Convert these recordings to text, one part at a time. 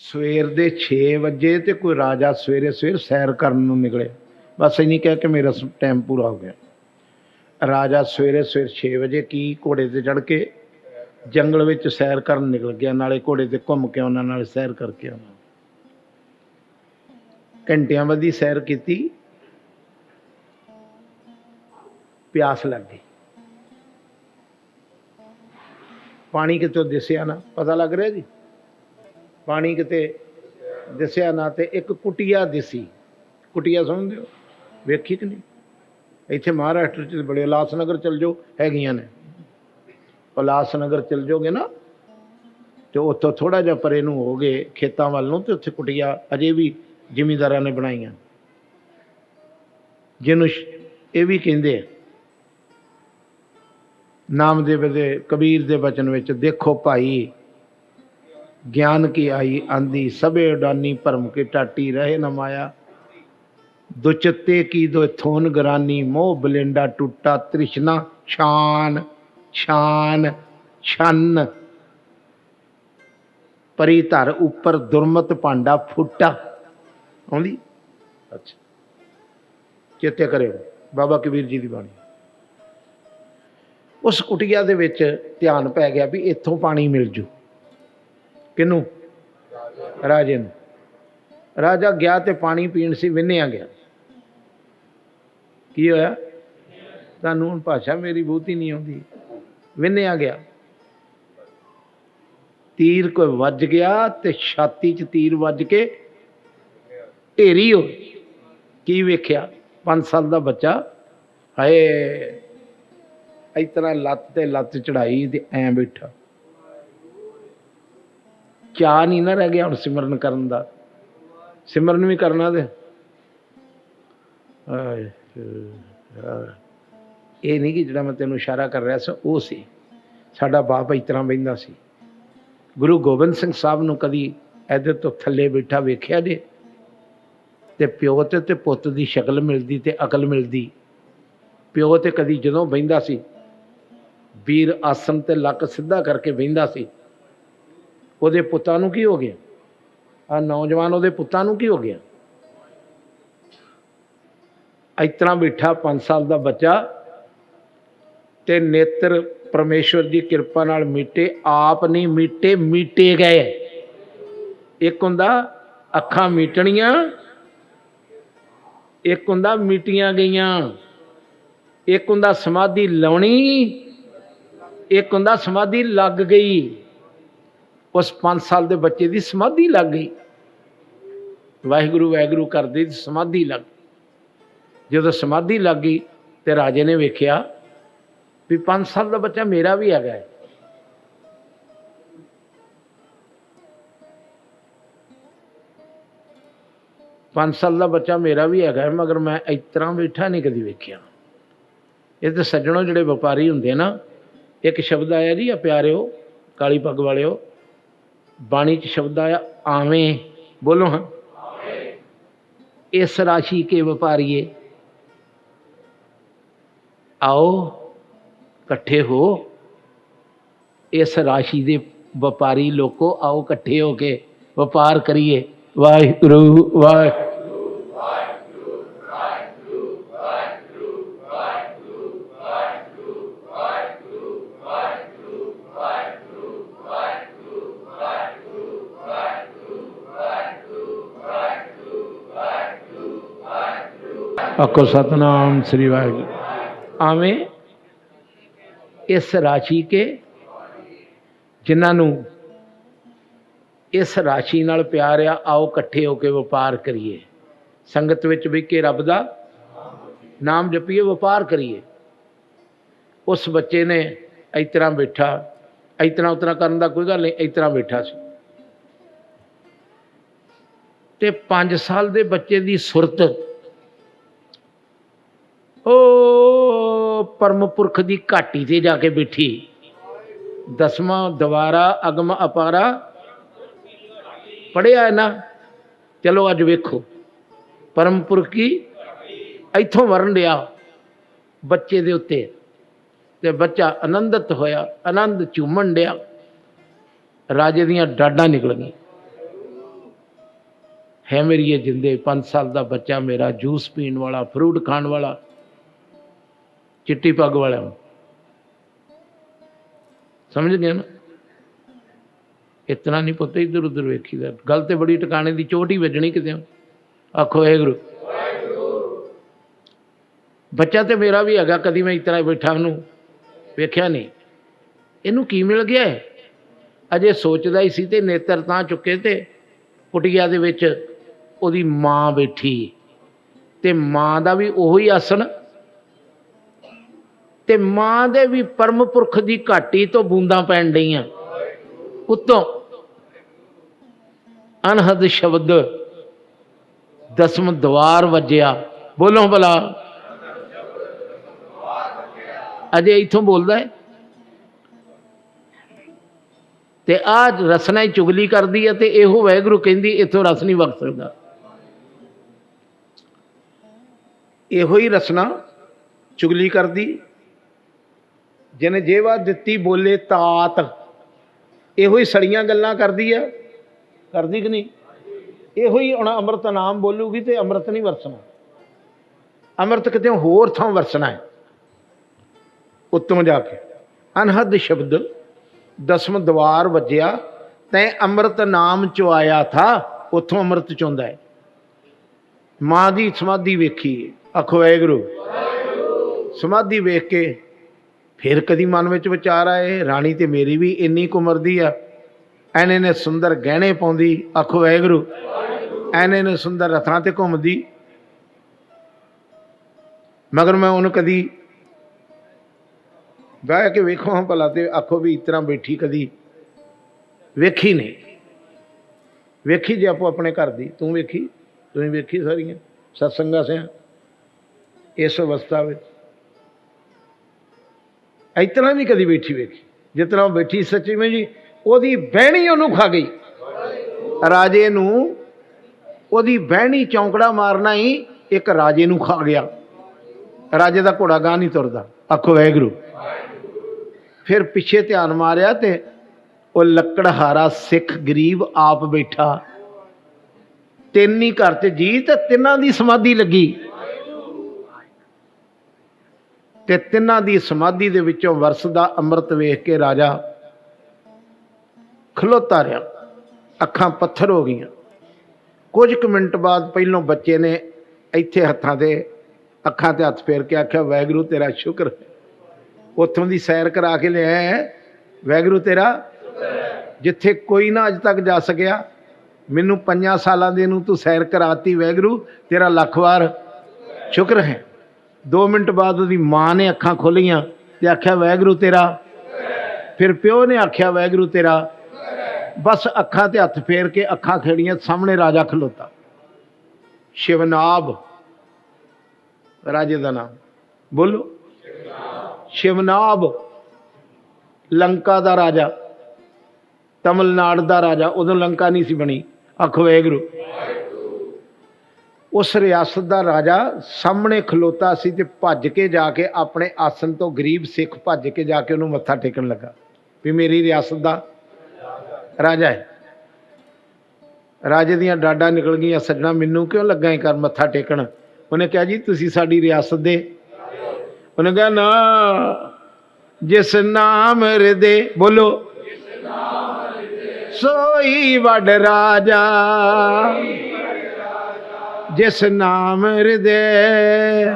ਸਵੇਰ ਦੇ 6 ਵਜੇ ਤੇ ਕੋਈ ਰਾਜਾ ਸਵੇਰੇ ਸਵੇਰ ਸੈਰ ਕਰਨ ਨੂੰ ਨਿਕਲੇ। ਬਸ ਇਹ ਨਹੀਂ ਕਹਿ ਕਿ ਮੇਰਾ ਟਾਈਮ ਪੂਰਾ ਹੋ ਗਿਆ। ਰਾਜਾ ਸਵੇਰੇ ਸਵੇਰ 6 ਵਜੇ ਕੀ ਘੋੜੇ ਤੇ ਚੜ ਕੇ ਜੰਗਲ ਵਿੱਚ ਸੈਰ ਕਰਨ ਨਿਕਲ ਗਿਆ, ਨਾਲੇ ਘੋੜੇ ਤੇ ਘੁੰਮ ਕੇ ਉਹਨਾਂ ਨਾਲ ਸੈਰ ਕਰਕੇ ਆਉਣਾ ਘੰਟਿਆਂ ਬੱਧੀ ਸੈਰ ਕੀਤੀ। ਪਿਆਸ ਲੱਗ ਗਈ। ਪਾਣੀ ਕਿਤੋਂ ਦਿਸਿਆ ਨਾ? ਪਤਾ ਲੱਗ ਰਿਹਾ ਜੀ? ਪਾਣੀ ਕਿਤੇ ਦਿਸਿਆ ਨਾ ਤੇ ਇੱਕ ਕੁਟੀਆ ਦਿਸੀ। ਕੁਟੀਆ ਸੁਣਦੇ ਹੋ? ਵੇਖੀ ਕਿ ਨਹੀਂ? ਇੱਥੇ ਮਹਾਰਾਸ਼ਟਰ ਚ ਬੜੇ ਉਲਾਸਨਗਰ ਚਲ ਜਾਓ, ਹੈਗੀਆਂ ਨੇ। ਉਲਾਸਨਗਰ ਚਲ ਜਾਓਗੇ ਨਾ, ਤੇ ਉੱਥੋਂ ਥੋੜਾ ਜਿਹਾ ਪਰੇ ਨੂੰ ਹੋ ਗਏ ਖੇਤਾਂ ਵੱਲ ਨੂੰ, ਤੇ ਉੱਥੇ ਕੁਟੀਆ ਅਜੇ ਵੀ ਜ਼ਿਮੀਂਦਾਰਾਂ ਨੇ ਬਣਾਈਆਂ। ਜਿਹਨੂੰ ਇਹ ਵੀ ਕਹਿੰਦੇ ਆ, ਨਾਮਦੇਵ ਦੇ ਕਬੀਰ ਦੇ ਬਚਨ ਵਿੱਚ, ਦੇਖੋ ਭਾਈ ਗਿਆਨ ਕੀ ਆਈ ਆਂਦੀ, ਸਭੇ ਉਡਾਨੀ ਭਰਮ ਕੇ ਟਾਟੀ ਰਹੇ ਨ ਮਾਇਆ। ਦੁਚਤੇ ਕੀ ਦੋ ਥੋਨ ਗਰਾਨੀ, ਮੋਹ ਬਲਿੰਡਾ ਟੁੱਟਾ ਤ੍ਰਿਸ਼ਨਾ, ਛਾਨ ਛਾਨ, ਛੰਨ। ਪਰੀ ਧਰ ਉੱਪਰ ਦੁਰਮਤ ਭਾਂਡਾ ਫੁੱਟਾ। ਆਉਂਦੀ? ਅੱਛਾ। ਚੇਤੇ ਕਰਿਓ, ਬਾਬਾ ਕਬੀਰ ਜੀ ਦੀ ਬਾਣੀ। ਉਸ ਕੁਟੀਆ ਦੇ ਵਿੱਚ ਧਿਆਨ ਪੈ ਗਿਆ ਵੀ ਇੱਥੋਂ ਪਾਣੀ ਮਿਲ ਜੂ। ਕਿਨੂੰ ਰਾਜੇ ਨੂੰ। ਰਾਜਾ ਗਿਆ ਤੇ ਪਾਣੀ ਪੀਣ ਸੀ, ਵਿੰਨਿਆ ਗਿਆ। ਕੀ ਹੋਇਆ? ਤੁਹਾਨੂੰ ਹੁਣ ਭਾਸ਼ਾ ਮੇਰੀ ਬਹੁਤੀ ਨਹੀਂ ਆਉਂਦੀ। ਵਿੰਨਿਆ ਗਿਆ। ਤੀਰ ਕੋਈ ਵੱਜ ਗਿਆ ਤੇ ਛਾਤੀ 'ਚ ਤੀਰ ਵੱਜ ਕੇ ਢੇਰੀ ਹੋ ਕੀ ਵੇਖਿਆ? 5 ਸਾਲ ਦਾ ਬੱਚਾ। ਹਾਏ, ਇਸ ਤਰ੍ਹਾਂ ਲੱਤ ਤੇ ਲੱਤ ਚੜਾਈ ਤੇ ਐ ਬੈਠਾ। ਚਾਹ ਨਹੀਂ ਨਾ ਰਹਿ ਗਿਆ ਹੁਣ ਸਿਮਰਨ ਕਰਨ ਦਾ। ਸਿਮਰਨ ਵੀ ਕਰਨਾ ਤੇ। ਇਹ ਨਹੀਂ ਕਿ ਜਿਹੜਾ ਮੈਂ ਤੈਨੂੰ ਇਸ਼ਾਰਾ ਕਰ ਰਿਹਾ ਸੀ, ਉਹ ਸੀ। ਸਾਡਾ ਬਾਪ ਇਸ ਤਰ੍ਹਾਂ ਬਹਿੰਦਾ ਸੀ। ਗੁਰੂ ਗੋਬਿੰਦ ਸਿੰਘ ਸਾਹਿਬ ਨੂੰ ਕਦੀ ਇਹਦੇ ਤੋਂ ਥੱਲੇ ਬੈਠਾ ਵੇਖਿਆ ਜੇ? ਤੇ ਪਿਓ ਤੇ ਤੇ ਪੁੱਤ ਦੀ ਸ਼ਕਲ ਮਿਲਦੀ ਤੇ ਅਕਲ ਮਿਲਦੀ। ਪਿਓ ਤੇ ਕਦੀ ਜਦੋਂ ਬਹਿੰਦਾ ਸੀ, ਵੀਰ ਆਸਨ ਤੇ ਲੱਕ ਸਿੱਧਾ ਕਰਕੇ ਬਹਿੰਦਾ ਸੀ ਉਹਦੇ ਪੁੱਤਾਂ ਨੂੰ ਕੀ ਹੋ ਗਿਆ? ਆ ਨੌਜਵਾਨ ਉਹਦੇ ਪੁੱਤਾਂ ਨੂੰ ਕੀ ਹੋ ਗਿਆ? ਇਸ ਤਰ੍ਹਾਂ ਬੈਠਾ 5 ਸਾਲ ਦਾ ਬੱਚਾ ਤੇ ਨੇਤਰ ਪਰਮੇਸ਼ਵਰ ਦੀ ਕਿਰਪਾ ਨਾਲ ਮੀਟੇ, ਆਪ ਨਹੀਂ ਮੀਟੇ ਮੀਟੇ ਗਏ। ਇੱਕ ਹੁੰਦਾ ਅੱਖਾਂ ਮੀਟਣੀਆਂ, ਇੱਕ ਹੁੰਦਾ ਮੀਟੀਆਂ ਗਈਆਂ, ਇੱਕ ਹੁੰਦਾ ਸਮਾਧੀ ਲਾਉਣੀ, ਇੱਕ ਹੁੰਦਾ ਸਮਾਧੀ ਲੱਗ ਗਈ। ਉਸ 5 ਸਾਲ ਦੇ ਬੱਚੇ ਦੀ ਸਮਾਧੀ ਲੱਗ ਗਈ। ਵਾਹਿਗੁਰੂ ਵਾਹਿਗੁਰੂ ਕਰਦੇ ਸਮਾਧੀ ਲੱਗ ਗਈ। ਜਦੋਂ ਸਮਾਧੀ ਲੱਗ ਗਈ ਤੇ ਰਾਜੇ ਨੇ ਵੇਖਿਆ ਵੀ 5 ਸਾਲ ਦਾ ਬੱਚਾ ਮੇਰਾ ਵੀ ਹੈਗਾ ਹੈ। ਪੰਜ ਸਾਲ ਦਾ ਬੱਚਾ ਮੇਰਾ ਵੀ ਹੈਗਾ ਮਗਰ ਮੈਂ ਇਸ ਤਰ੍ਹਾਂ ਬੈਠਾ ਨਹੀਂ ਕਦੀ ਵੇਖਿਆ। ਇਹ ਤੇ ਸੱਜਣੋ ਜਿਹੜੇ ਵਪਾਰੀ ਹੁੰਦੇ ਨਾ, ਇੱਕ ਸ਼ਬਦ ਆਇਆ ਜੀ, ਆ ਪਿਆਰਿਓ, ਕਾਲੀ ਪੱਗ ਵਾਲਿਓ ਬਾਣੀ ਚ ਸ਼ਬਦ ਆਇਆ, ਆਵੇਂ। ਬੋਲੋ ਹਾਂ। ਇਸ ਰਾਸ਼ੀ ਕੇ ਵਪਾਰੀਏ। ਆਓ, ਇਕੱਠੇ ਹੋ। ਇਸ ਰਾਸ਼ੀ ਦੇ ਵਪਾਰੀ ਲੋਕੋ ਆਓ ਇਕੱਠੇ ਹੋ ਕੇ ਵਪਾਰ ਕਰੀਏ। ਵਾਹਿਗੁਰੂ, ਵਾਹਿ ਆਖੋ ਸਤਨਾਮ ਸ੍ਰੀ ਵਾਹਿਗੁਰੂ। ਆਵੇਂ ਇਸ ਰਾਸ਼ੀ ਕੇ ਜਿਨ੍ਹਾਂ ਨੂੰ ਇਸ ਰਾਸ਼ੀ ਨਾਲ ਪਿਆਰ ਆ, ਆਓ ਇਕੱਠੇ ਹੋ ਕੇ ਵਪਾਰ ਕਰੀਏ। ਸੰਗਤ ਵਿੱਚ ਵੀ ਕੇ ਰੱਬ ਦਾ ਨਾਮ ਜਪੀਏ, ਵਪਾਰ ਕਰੀਏ। ਉਸ ਬੱਚੇ ਨੇ ਇਸ ਤਰ੍ਹਾਂ ਬੈਠਾ, ਇਸ ਤਰ੍ਹਾਂ ਉਤਰਾ ਕਰਨ ਦਾ ਕੋਈ ਗੱਲ ਨਹੀਂ, ਇਸ ਤਰ੍ਹਾਂ ਬੈਠਾ ਸੀ। ਤੇ 5 ਸਾਲ ਦੇ ਬੱਚੇ ਦੀ ਸੁਰਤ ਉਹ ਪਰਮ ਪੁਰਖ ਦੀ ਘਾਟੀ ਤੇ ਜਾ ਕੇ ਬੈਠੀ। ਦਸਵਾਂ ਦਵਾਰਾ ਅਗਮ ਅਪਾਰਾ। ਪੜਿਆ ਹੈ ਨਾ? ਚਲੋ ਅੱਜ ਵੇਖੋ। ਪਰਮ ਪੁਰਖ ਕੀ ਇੱਥੋਂ ਵਰਨ ਡਿਆ ਬੱਚੇ ਦੇ ਉੱਤੇ। ਤੇ ਬੱਚਾ ਆਨੰਦਿਤ ਹੋਇਆ, ਆਨੰਦ ਝੂਮਣ ਡਿਆ। ਰਾਜੇ ਦੀਆਂ ਡਾਡਾਂ ਨਿਕਲ ਗਈਆਂ ਹੈ ਮੇਰੀ ਇਹ ਜਿੰਦੇ 5 ਸਾਲ ਦਾ ਬੱਚਾ ਮੇਰਾ, ਜੂਸ ਪੀਣ ਵਾਲਾ, ਫਰੂਟ ਖਾਣ ਵਾਲਾ। ਚਿੱਟੀ ਪੱਗ ਵਾਲਾ ਸਮਝ ਗਿਆ ਨਾ? ਇਤਨਾ ਨਹੀਂ ਪੁੱਤ ਇੱਧਰ ਉੱਧਰ ਵੇਖੀਦਾ ਗੱਲ ਤੇ ਬੜੀ ਟਿਕਾਣੇ ਦੀ, ਚੋਟ ਹੀ ਵੱਜਣੀ ਕਿਤੇ। ਆਖੋ, ਵਾਹਿਗੁਰੂ। ਬੱਚਾ ਤੇ ਮੇਰਾ ਵੀ ਹੈਗਾ, ਕਦੀ ਮੈਂ ਇਤਨਾ ਬੈਠਾ ਉਹਨੂੰ ਵੇਖਿਆ ਨਹੀਂ। ਇਹਨੂੰ ਕੀ ਮਿਲ ਗਿਆ ਅਜੇ ਸੋਚਦਾ ਹੀ ਸੀ ਤੇ ਨੇਤਰ ਤਾਂ ਚੁੱਕੇ ਤੇ ਕੁਟੀਆ ਦੇ ਵਿੱਚ ਉਹਦੀ ਮਾਂ ਬੈਠੀ। ਤੇ ਮਾਂ ਦਾ ਵੀ ਉਹੀ ਆਸਣ ਤੇ ਮਾਂ ਦੇ ਵੀ ਪਰਮ ਪੁਰਖ ਦੀ ਘਾਟੀ ਤੋਂ ਬੂੰਦਾਂ ਪੈਣ ਡਈਆਂ। ਉਤੋਂ ਅਨਹਦ ਸ਼ਬਦ ਦਸਮ ਦਵਾਰ ਵੱਜਿਆ। ਬੋਲੋ ਭਲਾ। ਅਜੇ ਇਥੋਂ ਬੋਲਦਾ ਹੈ। ਤੇ ਆ ਰਸਨਾ ਹੀ ਚੁਗਲੀ ਕਰਦੀ ਹੈ ਤੇ ਇਹੋ ਵੈਗਰੂ ਕਹਿੰਦੀ, ਇਥੋਂ ਰਸ ਨਹੀਂ ਵਗ ਸਕਦਾ। ਇਹੋ ਹੀ ਰਸਨਾ ਚੁਗਲੀ ਕਰਦੀ। ਜਿਹਨੇ ਜੇਵਾ ਦਿੱਤੀ ਬੋਲੇ ਤਾਤ। ਇਹੋ ਹੀ ਸੜੀਆਂ ਗੱਲਾਂ ਕਰਦੀ ਆ। ਕਰਦੀ ਕਿ ਨਹੀਂ? ਇਹੋ ਹੀ ਹੁਣ ਅੰਮ੍ਰਿਤ ਨਾਮ ਬੋਲੂਗੀ ਤੇ ਅੰਮ੍ਰਿਤ ਨਹੀਂ ਵਰਸਣਾ। ਅੰਮ੍ਰਿਤ ਕਿਤੇ ਹੋਰ ਥਾਂ ਵਰਸਣਾ ਹੈ। ਉੱਤਮ ਜਾ ਕੇ। ਅਨਹਦ ਸ਼ਬਦ ਦਸਮ ਦਵਾਰ ਵੱਜਿਆ, ਤੈ ਅੰਮ੍ਰਿਤ ਨਾਮ ਚੋਂ ਆਇਆ ਥਾ, ਉੱਥੋਂ ਅੰਮ੍ਰਿਤ ਚੋਂਦਾ ਹੈ। ਮਾਂ ਦੀ ਸਮਾਧੀ ਵੇਖੀ, ਆਖੋ ਵਾਹਿਗੁਰੂ। ਸਮਾਧੀ ਵੇਖ ਕੇ ਫਿਰ ਕਦੀ ਮਨ ਵਿੱਚ ਵਿਚਾਰ ਆਏ, ਰਾਣੀ ਤੇ ਮੇਰੀ ਵੀ ਇੰਨੀ ਕੁ ਉਮਰ ਦੀ ਆ। ਐਨੇ ਨੇ ਸੁੰਦਰ ਗਹਿਣੇ ਪਾਉਂਦੀ, ਆਖੋ ਵਾਹਿਗੁਰੂ, ਐਨੇ ਨੇ ਸੁੰਦਰ ਰਥਾਂ ਤੇ ਘੁੰਮਦੀ। ਮਗਰ ਮੈਂ ਉਹਨੂੰ ਕਦੀ ਬਹਿ ਕੇ ਵੇਖੋ ਹਾਂ ਭਲਾ ਤੇ ਆਖੋ ਵੀ ਇਸ ਤਰ੍ਹਾਂ ਬੈਠੀ ਕਦੀ ਵੇਖੀ ਨਹੀਂ। ਵੇਖੀ ਜੇ ਆਪੋ ਆਪਣੇ ਘਰ ਦੀ, ਤੂੰ ਵੇਖੀ, ਤੁਸੀਂ ਵੇਖੀ ਸਾਰੀਆਂ, ਸਤਸੰਗਾਂ ਸਿਆਂ, ਇਸ ਅਵਸਥਾ ਵਿੱਚ। ਇਤਨਾ ਵੀ ਕਦੀ ਬੈਠੀ ਵੇਖੀ। ਜਿਤਨਾ ਉਹ ਬੈਠੀ ਸੱਚੀ ਵਿੱਚ ਜੀ, ਉਹਦੀ ਬਹਿਣੀ ਉਹਨੂੰ ਖਾ ਗਈ। ਰਾਜੇ ਨੂੰ ਉਹਦੀ ਬਹਿਣੀ ਚੌਂਕੜਾ ਮਾਰਨਾ ਹੀ ਇੱਕ ਰਾਜੇ ਨੂੰ ਖਾ ਗਿਆ। ਰਾਜੇ ਦਾ ਘੋੜਾ ਗਾਂ ਨਹੀਂ ਤੁਰਦਾ। ਆਖੋ ਵੈਗਰੂ ਫਿਰ ਪਿੱਛੇ ਧਿਆਨ ਮਾਰਿਆ ਤੇ ਉਹ ਲੱਕੜਹਾਰਾ ਸਿੱਖ ਗਰੀਬ ਆਪ ਬੈਠਾ। ਤਿੰਨ ਹੀ ਘਰ ਤੇ ਜੀ ਤੇ ਤਿੰਨਾਂ ਦੀ ਸਮਾਧੀ ਲੱਗੀ। ਤੇ ਤਿੰਨਾਂ ਦੀ ਸਮਾਧੀ ਦੇ ਵਿੱਚੋਂ ਵਰਸਦਾ ਅੰਮ੍ਰਿਤ ਵੇਖ ਕੇ ਰਾਜਾ ਖਲੋਤਾ ਰਿਹਾ। ਅੱਖਾਂ ਪੱਥਰ ਹੋ ਗਈਆਂ। ਕੁਝ ਕੁ ਮਿੰਟ ਬਾਅਦ ਪਹਿਲੋਂ ਬੱਚੇ ਨੇ ਇੱਥੇ ਹੱਥਾਂ ਤੇ ਅੱਖਾਂ ਤੇ ਹੱਥ ਫੇਰ ਕੇ ਆਖਿਆ ਵੈਗਰੂ ਤੇਰਾ ਸ਼ੁਕਰ ਹੈ। ਉੱਥੋਂ ਦੀ ਸੈਰ ਕਰਾ ਕੇ ਲਿਆਇਆ ਵੈਗਰੂ ਤੇਰਾ ਜਿੱਥੇ ਕੋਈ ਨਾ ਅਜ ਤੱਕ ਜਾ ਸਕਿਆ। ਮੈਨੂੰ ਪੰਜਾਂ ਸਾਲਾਂ ਦੇ ਨੂੰ ਤੂੰ ਸੈਰ ਕਰਾਤੀ। ਵੈਗਰੂ ਤੇਰਾ ਲੱਖ ਵਾਰ ਸ਼ੁਕਰ ਹੈ। 2 ਮਿੰਟ ਬਾਅਦ ਉਹਦੀ ਮਾਂ ਨੇ ਅੱਖਾਂ ਖੋਲੀਆਂ ਤੇ ਆਖਿਆ, ਵੈਗਰੂ ਤੇਰਾ। ਫਿਰ ਪਿਓ ਨੇ ਆਖਿਆ, ਵੈਗਰੂ ਤੇਰਾ। ਬਸ ਅੱਖਾਂ ਤੇ ਹੱਥ ਫੇਰ ਕੇ ਅੱਖਾਂ ਖੇੜੀਆਂ, ਸਾਹਮਣੇ ਰਾਜਾ ਖਲੋਤਾ। ਸ਼ਿਵਨਾਬ, ਰਾਜੇ ਦਾ ਨਾਮ। ਬੋਲੋ। ਸ਼ਿਵਨਾਬ, ਲੰਕਾ ਦਾ ਰਾਜਾ, ਤਮਿਲਨਾਡੂ ਦਾ ਰਾਜਾ, ਉਦੋਂ ਲੰਕਾ ਨਹੀਂ ਸੀ ਬਣੀ। ਆਖੋ, ਵੈਗਰੂ। ਉਸ ਰਿਆਸਤ ਦਾ ਰਾਜਾ ਸਾਹਮਣੇ ਖਲੋਤਾ ਸੀ ਤੇ ਭੱਜ ਕੇ ਜਾ ਕੇ ਆਪਣੇ ਆਸਨ ਤੋਂ ਗਰੀਬ ਸਿੱਖ ਭੱਜ ਕੇ ਜਾ ਕੇ ਉਹਨੂੰ ਮੱਥਾ ਟੇਕਣ ਲੱਗਾ। ਵੀ ਮੇਰੀ ਰਿਆਸਤ ਦਾ ਰਾਜਾ ਹੈ। ਰਾਜੇ ਦੀਆਂ ਡਾਡਾਂ ਨਿਕਲ ਗਈਆਂ ਸੱਜਣਾ ਮੈਨੂੰ ਕਿਉਂ ਲੱਗਾ ਇਹ ਕਰ ਮੱਥਾ ਟੇਕਣ? ਉਹਨੇ ਕਿਹਾ ਜੀ ਤੁਸੀਂ ਸਾਡੀ ਰਿਆਸਤ ਦੇ ਉਹਨੇ ਕਿਹਾ ਨਾ ਜਿਸ ਨਾਮ ਹਿਰਦੇ ਬੋਲੋ। ਸੋਈ ਵੱਡ ਰਾਜਾ। ਜਿਸ ਨਾਮ ਹਿਰਦੇ,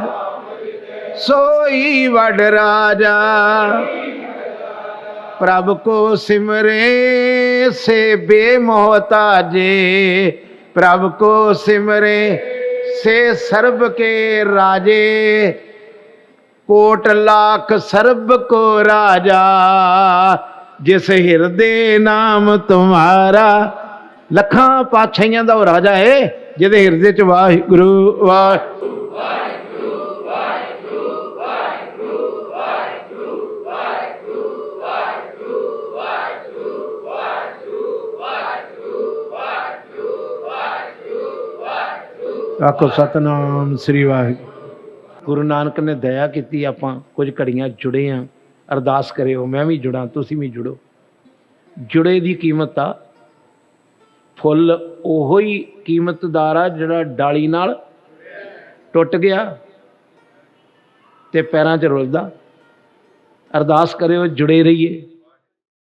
ਸੋਈ ਵਡ ਰਾਜਾ। ਪ੍ਰਭ ਕੋ ਸਿਮਰੇ ਸੇ ਬੇਮੋਹਤਾਜੇ, ਪ੍ਰਭ ਕੋ ਸਿਮਰੇ ਸੇ ਸਰਬ ਕੇ ਰਾਜੇ। ਕੋਟ ਲਾਖ ਸਰਬ ਕੋ ਰਾਜਾ, ਜਿਸ ਹਿਰਦੇ ਨਾਮ ਤੁਮਾਰਾ। ਲੱਖਾਂ ਪਾਛਾਈਆਂ ਦਾ ਉਹ ਰਾਜਾ ਏ। ਜਿਹਦੇ ਹਿਰਦੇ ਚ ਵਾਹਿਗੁਰੂ, ਵਾਹ, ਆਖੋ ਸਤਨਾਮ ਸ੍ਰੀ ਵਾਹਿਗੁਰੂ। ਗੁਰੂ ਨਾਨਕ ਨੇ ਦਇਆ ਕੀਤੀ, ਆਪਾਂ ਕੁਝ ਘੜੀਆਂ ਜੁੜੇ ਆ। ਅਰਦਾਸ ਕਰਿਓ, ਮੈਂ ਵੀ ਜੁੜਾਂ, ਤੁਸੀਂ ਵੀ ਜੁੜੋ। ਜੁੜੇ ਦੀ ਕੀਮਤ ਆ ਫੁੱਲ ਉਹੋ ਹੀ ਕੀਮਤਦਾਰ ਆ ਜਿਹੜਾ ਡਾਲੀ ਨਾਲ ਟੁੱਟ ਗਿਆ ਤੇ ਪੈਰਾਂ 'ਚ ਰੁਲਦਾ। ਅਰਦਾਸ ਕਰਿਓ ਜੁੜੇ ਰਹੀਏ।